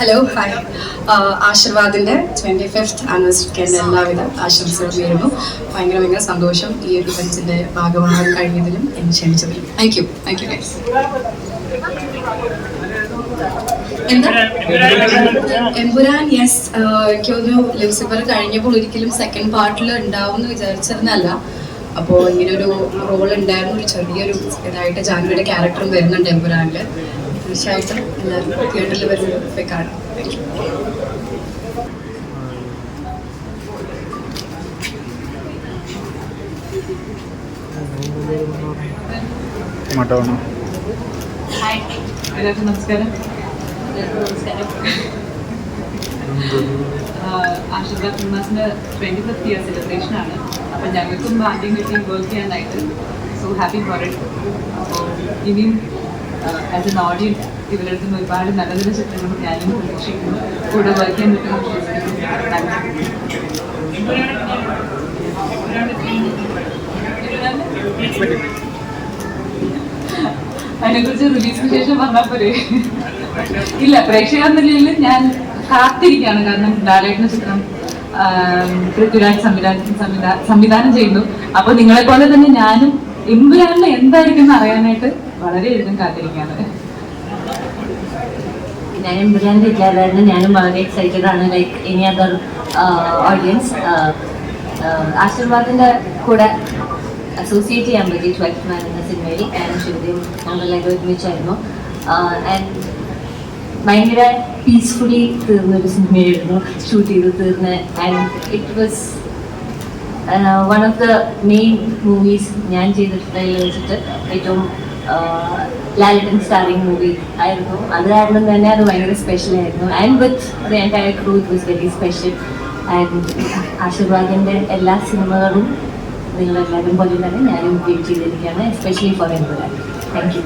Hello hi ആശീർവാദിന്റെ twenty fifth ആനിവേഴ്സറിക്ക് എന്റെ എല്ലാവിധ ആശംസകൾ നേരുന്നു. ഭയങ്കര ഭയങ്കര സന്തോഷം ഈ ഒരു ഇവന്റിന്റെ ഭാഗമാകാൻ കഴിഞ്ഞതിലും എന്നെ ക്ഷണിച്ചതിലും. Thank you thank you guys Empuraan yes എനിക്ക് തോന്നുന്നു ലൂസിഫർ കഴിഞ്ഞപ്പോൾ ഒരിക്കലും സെക്കൻഡ് പാർട്ടിൽ ഉണ്ടാവും എന്ന് വിചാരിച്ചിരുന്നല്ല അപ്പോൾ ഇങ്ങനെ ഒരു റോൾ ഉണ്ടായിരുന്നു. ഒരു ചെറിയൊരു ഇതായിട്ട് ജാനുവിയുടെ ക്യാരക്ടറും വരുന്നുണ്ട് എമ്പുരാനിൽ തീർച്ചയായിട്ടും എല്ലാവരും തിയേറ്ററിൽ വരുന്നത് പോയി കാണാം. താങ്ക് യു മട്ടോണോ ഹായ്. എല്ലാവർക്കും നമസ്കാരം. നമസ്കാരം ആശീർവാദ് സിനിമാസിന്റെ ട്വന്റി ഫിഫ്ത്ത് ഇയർ സെലിബ്രേഷൻ ആണ്. അപ്പം ഞങ്ങൾക്കും ഭാഗ്യം കിട്ടി വർക്ക് ചെയ്യാനായിട്ട്. സോ ഹാപ്പി ഫോർ ഇറ്റ് അപ്പോൾ ഇനിയും ആസ് എൻ ഓഡിയൻസ് ഇവരുടെ അടുത്ത് നിന്ന് ഒരുപാട് നല്ല നല്ല ചിത്രങ്ങൾ ഞാനും പ്രതീക്ഷിക്കുന്നു. കൂടെ വർക്ക് ചെയ്യാൻ പറ്റുന്ന അതിനെക്കുറിച്ച് റിലീസിന് ശേഷം പറഞ്ഞാൽ പോരെ. ഇല്ല പ്രേക്ഷകർ നിലയിൽ ഞാൻ കാത്തിരിക്കുകയാണ്. കാരണം ഡാലേട്ടിന് ചിത്രം പൃഥ്വിരാജ് സംവിധാനം സംവിധാ- സംവിധാനം ചെയ്യുന്നു. അപ്പൊ നിങ്ങളെ പോലെ തന്നെ ഞാനും എമ്പുരാനിൽ എന്തായിരിക്കും എന്ന് അറിയാനായിട്ട് എഴുതും കാത്തിരിക്കാറ് ഞാൻ എമ്പുരാന്റെ ഇല്ലാതായിരുന്നു ഞാനും വളരെ എക്സൈറ്റഡ് ആണ്. ലൈക്ക് എനി അതർ ഓഡിയൻസ് ആശീർവാദിന്റെ കൂടെ അസോസിയേറ്റ് ചെയ്യാൻ പറ്റി ട്വൽത്ത് മാൻ എന്ന സിനിമയിൽ. ഞാനും ശിവദേവും ഞങ്ങളെല്ലാം ഒരുമിച്ചായിരുന്നു. ആൻഡ് ഭയങ്കര പീസ്ഫുള്ളി തീർന്നൊരു സിനിമയായിരുന്നു. ഷൂട്ട് ചെയ്ത് തീർന്ന്. And it was one of the main movies ഞാൻ ചെയ്തിട്ടുള്ളതിൽ വെച്ചിട്ട് ഏറ്റവും ലാലിറ്റൻ സ്റ്റാറിങ് മൂവി ആയിരുന്നു. അത് കാരണം തന്നെ അത് ഭയങ്കര സ്പെഷ്യൽ ആയിരുന്നു. And with the entire crew it was very special and ആശീർവാദിന്റെ എല്ലാ സിനിമകളും നിങ്ങളെല്ലാവരും പോലെ തന്നെ ഞാനും വെയിറ്റ് ചെയ്തിരിക്കുകയാണ് എസ്പെഷ്യലി ഫോർ എന്റെ താങ്ക് യു